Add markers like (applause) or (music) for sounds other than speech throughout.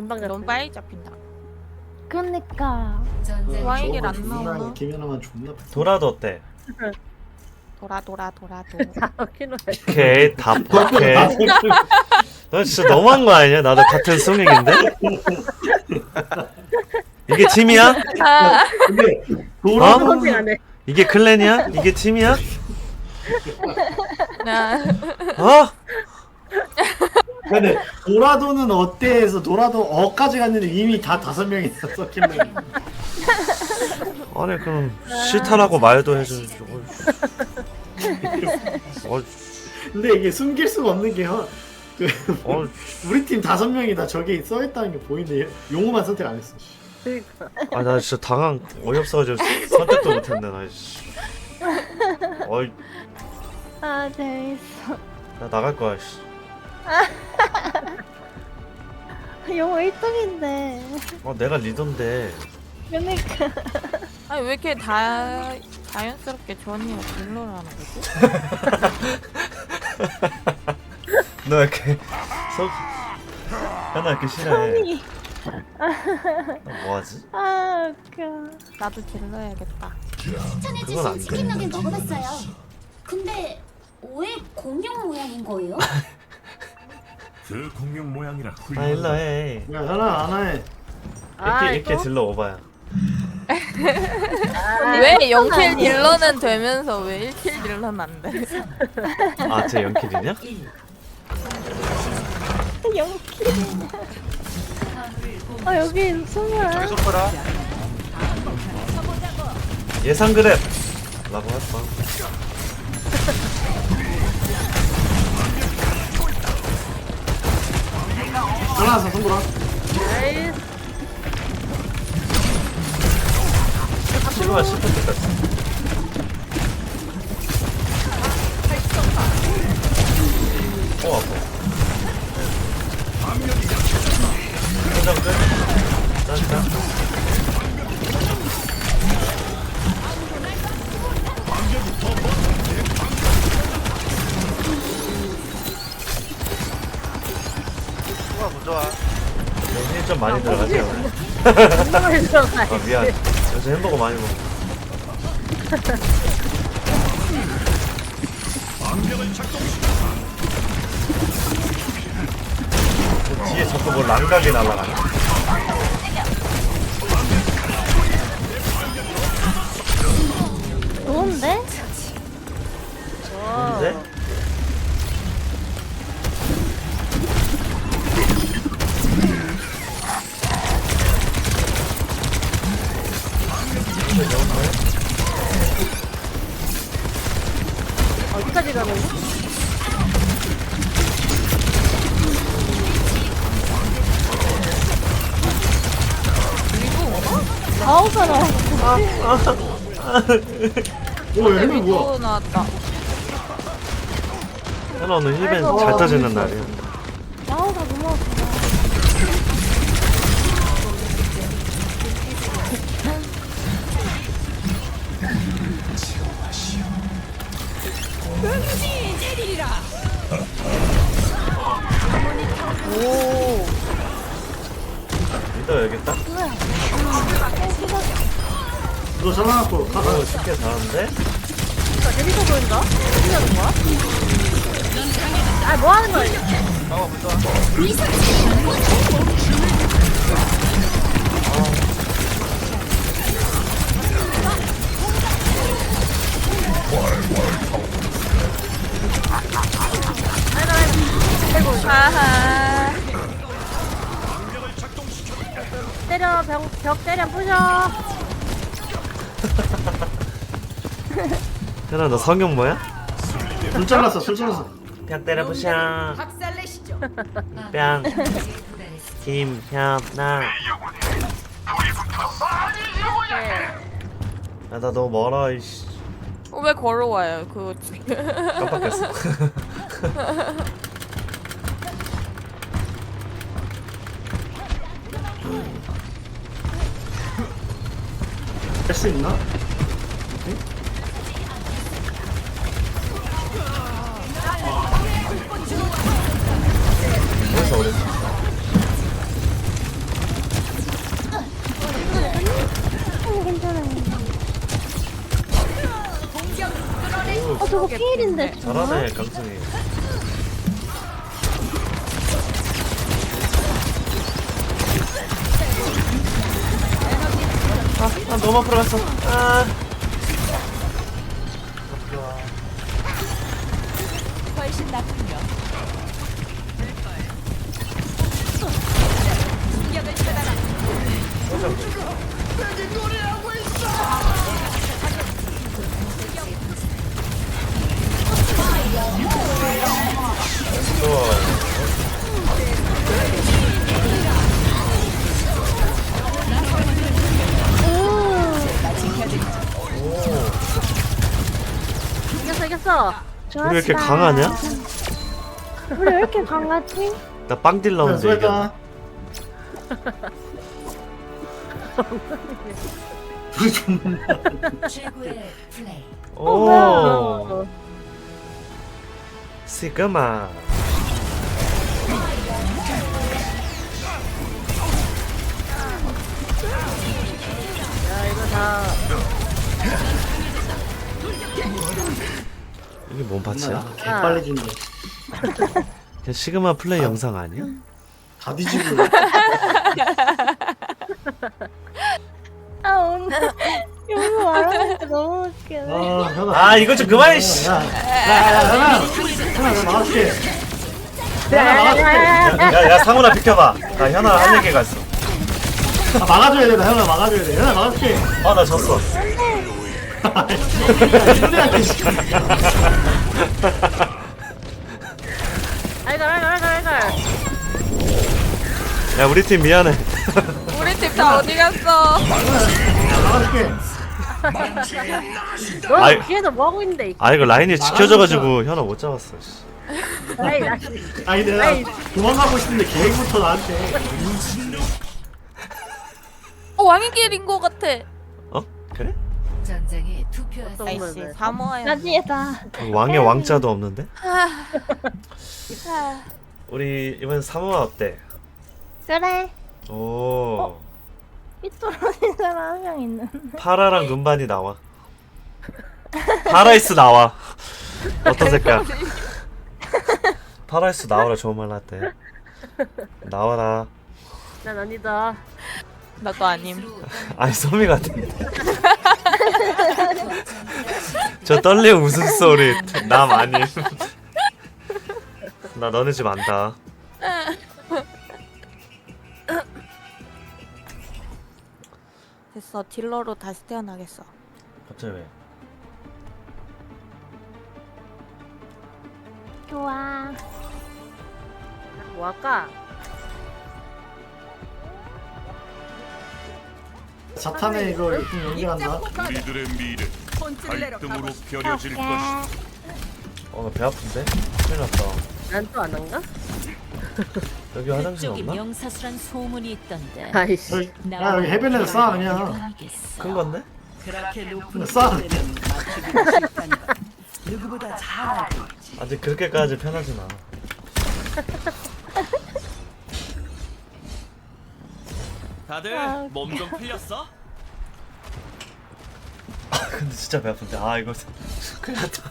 금방 잡. 너무 빨리 잡힌다. 그러니까 와이길 안 나오나? 김연아만 존나 도라도 어때? 돌아 돌아 돌아 돌아. 다 키노. 오케이 다 오케이 너 진짜 너무한 거 아니야? 나도 같은 승객인데? 이게 팀이야? 아, 근데 어? 도라도 안 해. 이게 클랜이야? 이게 팀이야? 나 어? 근데 도라도는 어때 해서 도라도 어까지 갔는데 이미 다 다섯 명이 있었겠네 아니 그럼 싫다라고 말도 해줘야지 어, 어, 근데 이게 숨길 수가 없는 게요 그 어, 우리 팀 다섯 명이 다 저기 써 있다는 게 보이네 용어만 선택 안 했어 그러니까. 아, 나 진짜 당황 어이없어가지고 선택도 못했네, 나 씨. 어이, 아 재밌어. 나 나갈 거야, 씨. (laughs) 영어 1등인데. 어, 내가 리더인데. 그러니까 (laughs) 아니 왜 이렇게 다 자연스럽게 전이가 딜러를 하는 거지? (laughs) 너왜 이렇게 속 하나 이렇게 싫어해? 아니. 나 뭐하지? 아 웃겨. 나도 딜러야겠다. 그건 안 추천해주신 돼. 치킨 너겟 먹어봤어요. 근데 왜 공룡 모양인 거예요? 그 공룡 모양이라 아, 일로 해. 야 하나 안 해. 아, 이렇게 이렇게 또? 딜러 오바야. 왜 0킬 딜러는 되면서 왜 1킬 딜러는 안 돼? 아, 쟤 연킬이냐? 영키. 아 여기 숨어라. 손보라 예상 그랩! 라고 했어. 친구가 10분 때까지. 어, 아파. 아, 미안. 요새 햄버거 많이 먹어. 저 뒤에 자꾸 뭐 랑각이 날아가네. 좋은데? 좋은데? 아홉 살 나왔어. 오 헬멧 뭐야 또 나왔다. 오늘 힐벤 아이고. 잘 터지는 날이야. 너 잘라놨고 가자 오, 쉽게 잘하는데? 진짜 재밌어 보인다. 어떻게 하는 거야? 아, 뭐 하는 거야? 나와 뭐 좋아 하하. 때려, 벽, 벽 때려 부셔. (laughs) 현아 너 성형 뭐야? 술 잘랐어 술 잘랐어 뺨 때려보자. 뺨. 김현아. 야, 나 너무 멀어, 이씨. 어, 왜 걸어와요? 그거 깜빡했어. (laughs) 할수 있나? 어, 저거 피일인데. 잘하네 강승이 너무 앞으로 갔어. 아 좋았어. 우리 왜 이렇게 강하냐? 우리 왜 이렇게 강하지? 나 빵딜 나오는데 이게 수고했다. 둘이 존나 최고의 플레이. 오 시그마 야 이거 다 이게 뭔 파츠야? 개빨리 준대 (laughs) 그냥 시그마 플레이 영상 아니야? 다 뒤지고 (laughs) 아 오늘 여기 말하니까 너무 웃기네. 아 현아 아 이거 좀 그만해 씨. 야, 야, 야, 야, 현아 현아 나 나갈게 현아 나갈게 야, 야 상훈아 비켜봐 나 현아 할 얘기가 있어 아, 막아줘야 돼, 나 현아 막아줘야 돼. 현아 막아줄게. 아 나 졌어. 알갈 알갈 알갈 알갈 야 우리 팀 미안해 우리 팀 다 어디 갔어? 너 아이. 뒤에서 뭐 하고 있는데 아 이거 라인이 지켜져가지고 현아 못 잡았어 씨. 아이 나 아니 내가 아이. 도망가고 싶은데 계획부터 나한테. 어 왕의 길인 것 같아. 어? 그래? 전쟁에 투표하세요. 아이씨 사모야. 나지에다. 왕의 왕자도 없는데? (laughs) 아, 우리 이번 사모아 어때? 그래. 오 삐뚤어진 사람 한 명 있는. 파라랑 눈반이 나와 파라이스 나와 어떤 색깔? 파라이스 나와라 좋은 말 났대 나와라 난 아니다 나도 아님. 아니 소미 같은데 (laughs) 저 떨리는 웃음소리 남 아님 나 너네 집 안다 됐어 딜러로 다시 태어나겠어. 갑자기 왜? 좋아. 뭐 할까? 자탄에 이거 좀 연기한다. 우리들의 미래 갈등으로 벼려질 오케이. 것이다. 어 나 배 아픈데? 큰일 났다 난 또 안 한가? 여기 화장실 쪽이 없나? 명사수란 소문이 있던데. 아이씨 여기, 야 여기 해변에서 싸 그냥. 큰 건데? 그냥 싸. 아직 그렇게까지 편하진 않아 (laughs) 아, 몸좀 풀렸어? 근데 진짜 배 아픈데 아 이거 큰일 났다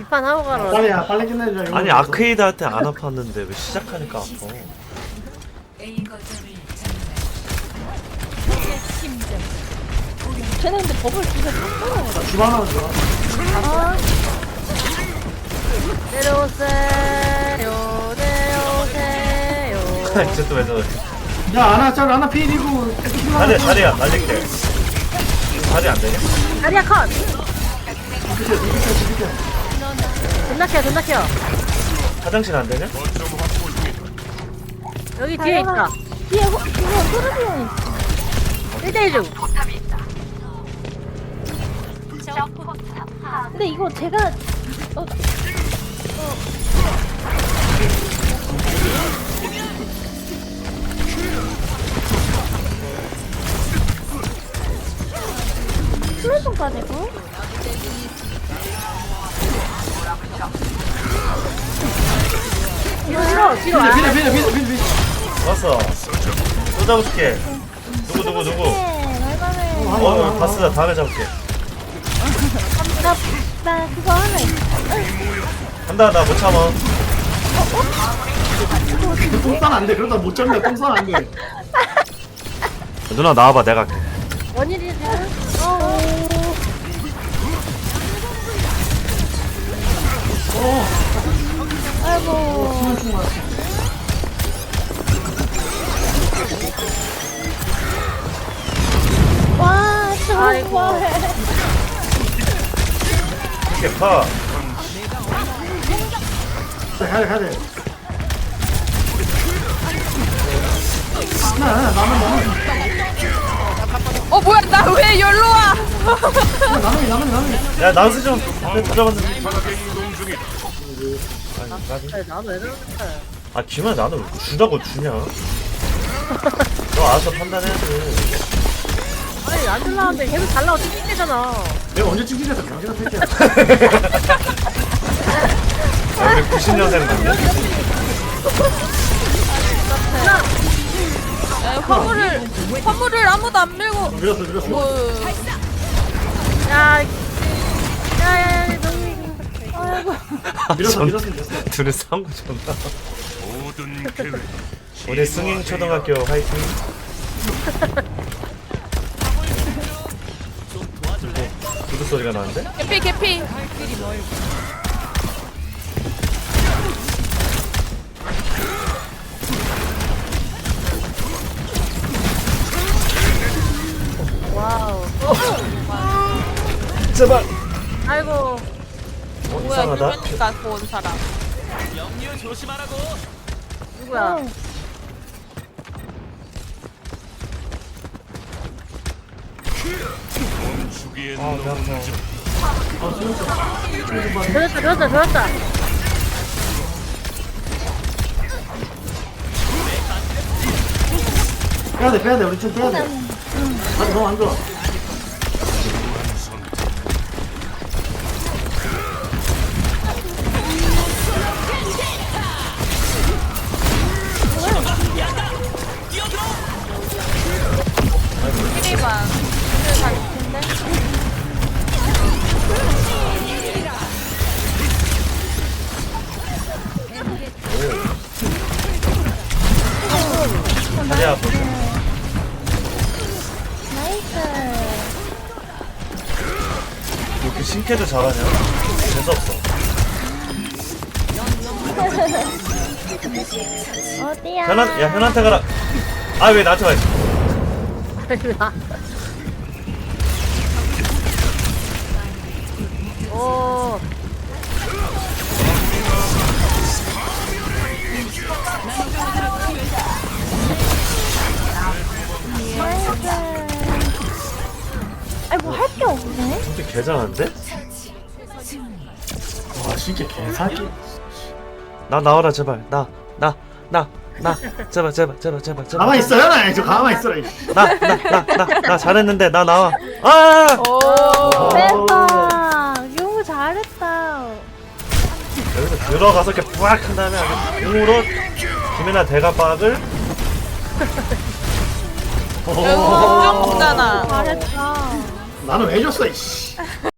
이판 하고 가라 빨리 야 빨리 끝내자. 이거. 아니 아크이드한테 안 아팠는데 왜 시작하니까 아파 쟤네 근데 버블 탔어. 자, 주방 하나 줘. 아, 내려오세요 내려오세요 이제 또왜 저래 야 하나 짤 하나 피리고. 자리야 자리야 날릴게 자리 안 되냐? 다리야 컷 존나 키워 존나 키워 화장실 안 되냐? 여기 뒤에 있다 뒤에 호, 이거 소르비온 있어. 1대1 중 근데 이거 제가 어, 수면총 빠지고 뒤로 와 피리 피리 피리 피리 피리. 왔어. 또 잡을게. 누구 누구 누구? 네 말만해 어, 어 바스다 다음에 잡을게. 나, 나 그거 하나 있어. 간다. 나 못 참아. 똥싸면 안돼. 그러다 못 잡는다. 똥싸면 안돼. 누나 나와봐. 내가 할게. 원일이지. 어. 아이고. 와, 아이고. 정말. 이렇게 파 가야 돼 가야 돼 나, 나, 나는 나는 어 뭐야 나 왜 열로 와? 나는 나는 나는 야 나스 좀 앞에 들어갔는데 그래, 나도 왜 그러는 거야. 아 김아 나는 왜 주자고 주냐 너 알아서 판단해야지 아니, 안 들라는데 계속 달라고 찡찡대잖아. 내가 언제 찍히겠어 병신아 새끼야 야, 우리 90년생 맞냐? 야, 화물을 화물을 아무도 안 밀고. 밀었어 밀었어 뭐 야, 야, 야. 밀었어 전- 밀었으면 됐어 둘이 싸운 거 존나 모든 계획 우리 승인 초등학교 화이팅 구두 소리가 나는데? 개피 개피. 와우. 제발. 어, 이상하다. 갖고 온 사람. 누구야? 멈추기엔 아 너무 배아파 저렸다, 저렸다, 저렸다. 빼야 돼 빼야 돼. 우리 좀 빼야 돼. 아니 너무 안 좋아 이렇게 신캐도 잘하냐? 재수없어 어디야? 현한, 야 현한테 가라 아 왜 나한테 가 있어 나. 오. 아이고, 할 게 없네. 진짜 개 잘하는데? 와 진짜 개사기 나 나와라 제발 나 나 나 나 제발 제발 제발 제발 제발 가만 있어요 나저 가만 있어라. 나나 나 나 나 잘했는데 나 나와 아 오. 됐다. 용우 잘했다. 여기서 들어가서 이렇게 뿌악 한 다음에 공으로 김연아 대가박을 걱정 없잖아. 잘했다. 나는 왜 줬어 이씨